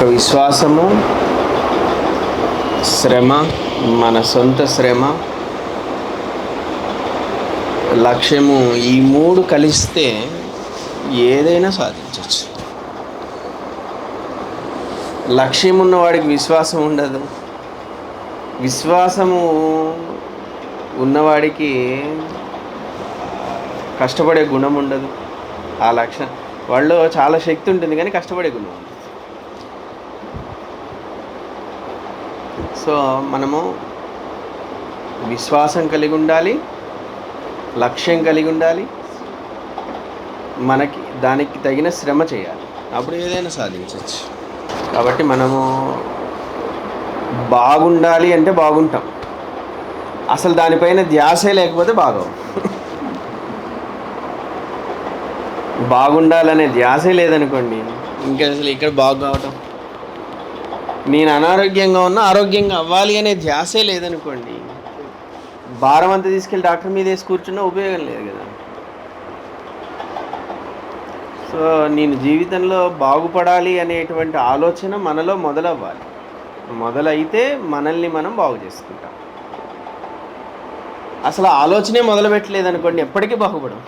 ఒక విశ్వాసము శ్రమ మన సొంత శ్రమ లక్ష్యము ఈ మూడు కలిస్తే ఏదైనా సాధించవచ్చు. లక్ష్యం ఉన్నవాడికి విశ్వాసం ఉండదు. విశ్వాసము ఉన్నవాడికి కష్టపడే గుణం ఉండదు. ఆ లక్ష్యం వాళ్ళు చాలా శక్తి ఉంటుంది కానీ కష్టపడే గుణం సో మనము విశ్వాసం కలిగి ఉండాలి లక్ష్యం కలిగి ఉండాలి మనకి దానికి తగిన శ్రమ చేయాలి. అప్పుడు ఏదైనా సాధించవచ్చు కాబట్టి మనము బాగుండాలి అంటే బాగుంటాం. అసలు దానిపైన ధ్యాసే లేకపోతే బాగోవు. బాగుండాలనే ధ్యాసే లేదనుకోండి. ఇంకా అసలు ఇక్కడ బాగు కావటం. నేను అనారోగ్యంగా ఉన్నా ఆరోగ్యంగా అవ్వాలి అనే ధ్యాసే లేదనుకోండి. భారం అంతా తీసుకెళ్ళి డాక్టర్ మీద వేసి కూర్చున్నా ఉపయోగం లేదు కదా. సో నేను జీవితంలో బాగుపడాలి అనేటువంటి ఆలోచన మనలో మొదలవ్వాలి. మొదలైతే మనల్ని మనం బాగు చేసుకుంటాం. అసలు ఆలోచనే మొదలు పెట్టలేదు అనుకోండి ఎప్పటికీ బాగుపడం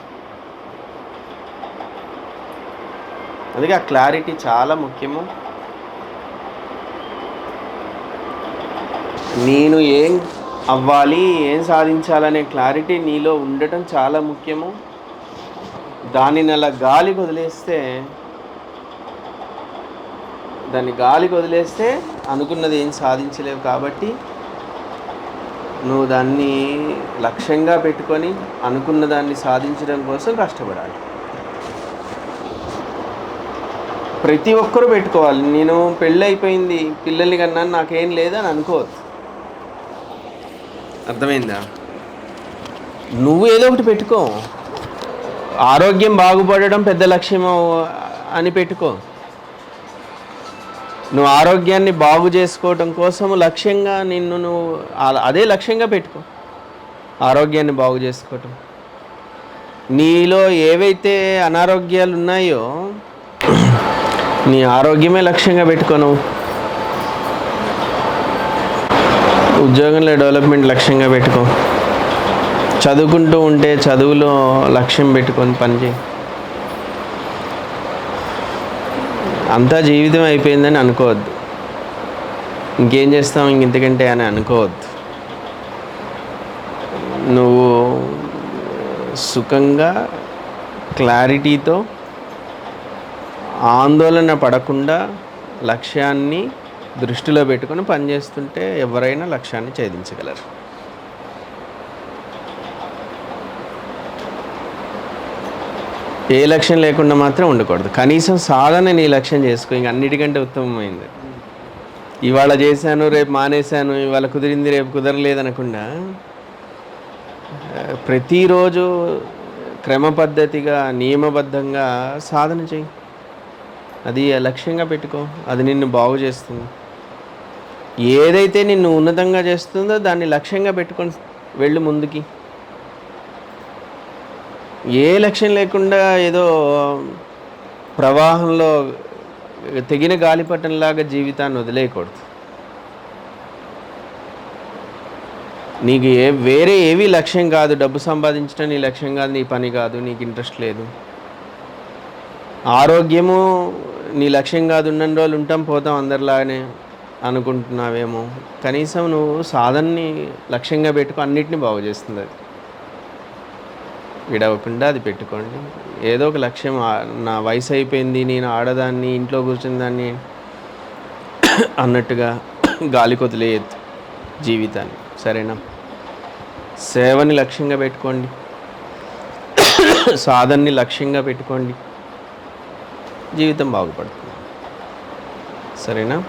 అందుకే ఆ క్లారిటీ చాలా ముఖ్యము. నేను ఏం అవ్వాలి ఏం సాధించాలనే క్లారిటీ నీలో ఉండటం చాలా ముఖ్యము. దానిని అలా గాలికి వదిలేస్తే దాన్ని గాలికి వదిలేస్తే అనుకున్నది ఏం సాధించలేవు కాబట్టి నువ్వు దాన్ని లక్ష్యంగా పెట్టుకొని అనుకున్న దాన్ని సాధించడం కోసం కష్టపడాలి. ప్రతి ఒక్కరూ పెట్టుకోవాలి. నేను పెళ్ళి అయిపోయింది పిల్లల్ని కన్నా నాకేం లేదని అనుకోవద్దు. అర్థమైందా? నువ్వు ఏదో ఒకటి పెట్టుకో. ఆరోగ్యం బాగుపడడం పెద్ద లక్ష్యం అని పెట్టుకో. నువ్వు ఆరోగ్యాన్ని బాగు చేసుకోవటం కోసం లక్ష్యంగా నిన్ను నువ్వు అదే లక్ష్యంగా పెట్టుకో. ఆరోగ్యాన్ని బాగు చేసుకోవటం. నీలో ఏవైతే అనారోగ్యాలు ఉన్నాయో నీ ఆరోగ్యమే లక్ష్యంగా పెట్టుకో నువ్వు. ఉద్యోగంలో డెవలప్మెంట్ లక్ష్యంగా పెట్టుకో. చదువుకుంటూ ఉంటే చదువులో లక్ష్యం పెట్టుకొని పనిచేయి అంతా జీవితం అయిపోయిందని అనుకోవద్దు. ఇంకేం చేస్తాం ఇంక ఇంతకంటే అని అనుకోవద్దు. నువ్వు సుఖంగా క్లారిటీతో ఆందోళన పడకుండా లక్ష్యాన్ని దృష్టిలో పెట్టుకొని పనిచేస్తుంటే ఎవరైనా లక్ష్యాన్ని ఛేదించగలరు. ఏ లక్ష్యం లేకుండా మాత్రం ఉండకూడదు. కనీసం సాధన నీ లక్ష్యం చేసుకో ఇంక అన్నిటికంటే ఉత్తమమైంది. ఇవాళ చేశాను రేపు మానేశాను ఇవాళ కుదిరింది రేపు కుదరలేదనకుండా ప్రతిరోజు క్రమ పద్ధతిగా నియమబద్ధంగా సాధన చేయి. అది లక్ష్యంగా పెట్టుకో. అది నిన్ను బాగు చేస్తుంది. ఏదైతే నిన్ను ఉన్నతంగా చేస్తుందో దాన్ని లక్ష్యంగా పెట్టుకొని వెళ్ళు ముందుకి. ఏ లక్ష్యం లేకుండా ఏదో ప్రవాహంలో తెగిన గాలిపటంలాగా జీవితాన్ని వదిలేయకూడదు. నీకు ఏ వేరే ఏవి లక్ష్యం కాదు. డబ్బు సంపాదించడం నీ లక్ష్యం కాదు. నీ పని కాదు. నీకు ఇంట్రెస్ట్ లేదు. ఆరోగ్యము నీ లక్ష్యం కాదు. ఉన్న రోజులు ఉంటాం పోతాం అందరిలాగానే. అనుకుంటున్నావేమో. కనీసం నువ్వు సాధనని లక్ష్యంగా పెట్టుకో అన్నిటిని బాగు చేస్తుంది అది. విడవకుండా అది పెట్టుకోండి. ఏదో ఒక లక్ష్యం నా వయసు అయిపోయింది నేను ఆడదాన్ని ఇంట్లో కూర్చున్న దాన్ని అన్నట్టుగా గాలి కొదిలేయద్దు జీవితాన్ని. సరేనా? సేవని లక్ష్యంగా పెట్టుకోండి. సాధనని లక్ష్యంగా పెట్టుకోండి. జీవితం బాగుపడుతుంది. సరేనా?